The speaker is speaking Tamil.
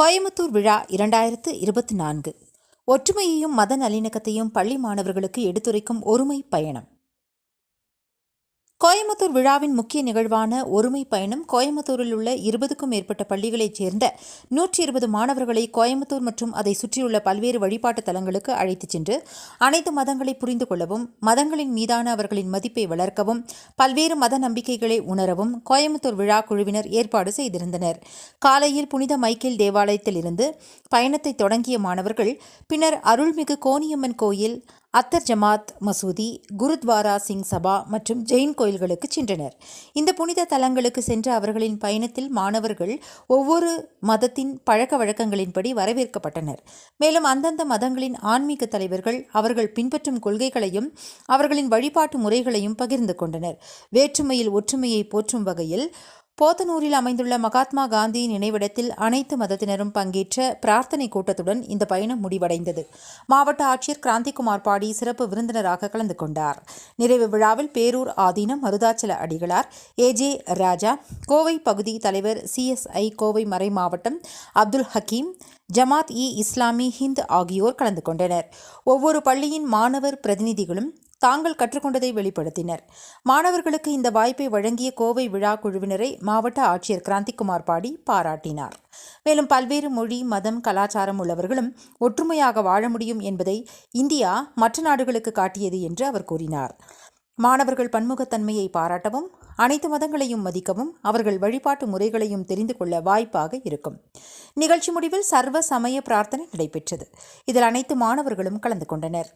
கோயமுத்தூர் விழா இரண்டாயிரத்து இருபத்தி நான்கு. ஒற்றுமையையும் மத நல்லிணக்கத்தையும் பள்ளி மாணவர்களுக்கு எடுத்துரைக்கும் ஒருமை பயணம். கோயமுத்தூர் விழாவின் முக்கிய நிகழ்வான ஒருமை பயணம் கோயமுத்தூரில் உள்ள இருபதுக்கும் மேற்பட்ட பள்ளிகளைச் சேர்ந்த நூற்றி இருபது மாணவர்களை கோயம்புத்தூர் மற்றும் அதை சுற்றியுள்ள பல்வேறு வழிபாட்டு தலங்களுக்கு அழைத்துச் சென்று அனைத்து மதங்களை புரிந்து கொள்ளவும் மதங்களின் மீதான அவர்களின் மதிப்பை வளர்க்கவும் பல்வேறு மத நம்பிக்கைகளை உணரவும் கோயம்புத்தூர் விழா குழுவினர் ஏற்பாடு செய்திருந்தனர். காலையில் புனித மைக்கேல் தேவாலயத்தில் இருந்து பயணத்தை தொடங்கிய மாணவர்கள் பின்னர் அருள்மிகு கோனியம்மன் கோயில் அத்தர் ஜமாத் மசூதி குருத்வாரா சிங் சபா மற்றும் ஜெயின் கோயில்களுக்கு சென்றனர். இந்த புனித தலங்களுக்கு சென்ற அவர்களின் பயணத்தில் மாணவர்கள் ஒவ்வொரு மதத்தின் பழக்க வழக்கங்களின்படி வரவேற்கப்பட்டனர். மேலும் அந்தந்த மதங்களின் ஆன்மீக தலைவர்கள் அவர்கள் பின்பற்றும் கொள்கைகளையும் அவர்களின் வழிபாட்டு முறைகளையும் பகிர்ந்து கொண்டனர். வேற்றுமையில் ஒற்றுமையை போற்றும் வகையில் போத்தனூரில் அமைந்துள்ள மகாத்மா காந்தி நினைவிடத்தில் அனைத்து மதத்தினரும் பங்கேற்ற பிரார்த்தனை கூட்டத்துடன் இந்த பயணம் முடிவடைந்தது. மாவட்ட ஆட்சியர் கிராந்திகுமார் பாடி சிறப்பு விருந்தினராக கலந்து கொண்டார். நிறைவு விழாவில் பேரூர் ஆதீனம் மருதாச்சல அடிகளார் ஏஜே ராஜா கோவை பகுதி தலைவர் சிஎஸ்ஐ கோவை மறை மாவட்டம் அப்துல் ஹக்கீம் ஜமாத் இ இஸ்லாமி ஹிந்த் ஆகியோர் கலந்து கொண்டனர். ஒவ்வொரு பள்ளியின் மாணவர் பிரதிநிதிகளும் தாங்கள் கற்றுக்கொண்டதை வெளிப்படுத்தினர். மாணவர்களுக்கு இந்த வாய்ப்பை வழங்கிய கோவை விழா குழுவினரை மாவட்ட ஆட்சியர் கிராந்திகுமார் பாடி பாராட்டினார். மேலும் பல்வேறு மொழி மதம் கலாச்சாரம் உள்ளவர்களும் ஒற்றுமையாக வாழ முடியும் என்பதை இந்தியா மற்ற நாடுகளுக்கு காட்டியது என்று அவர் கூறினார். மாணவர்கள் பன்முகத்தன்மையை பாராட்டவும் அனைத்து மதங்களையும் மதிக்கவும் அவர்கள் வழிபாட்டு முறைகளையும் தெரிந்து கொள்ள வாய்ப்பாக இருக்கும். நிகழ்ச்சி முடிவில் சர்வ சமய பிரார்த்தனை நடைபெற்றது. இதில் அனைத்து மாணவர்களும் கலந்து கொண்டனர்.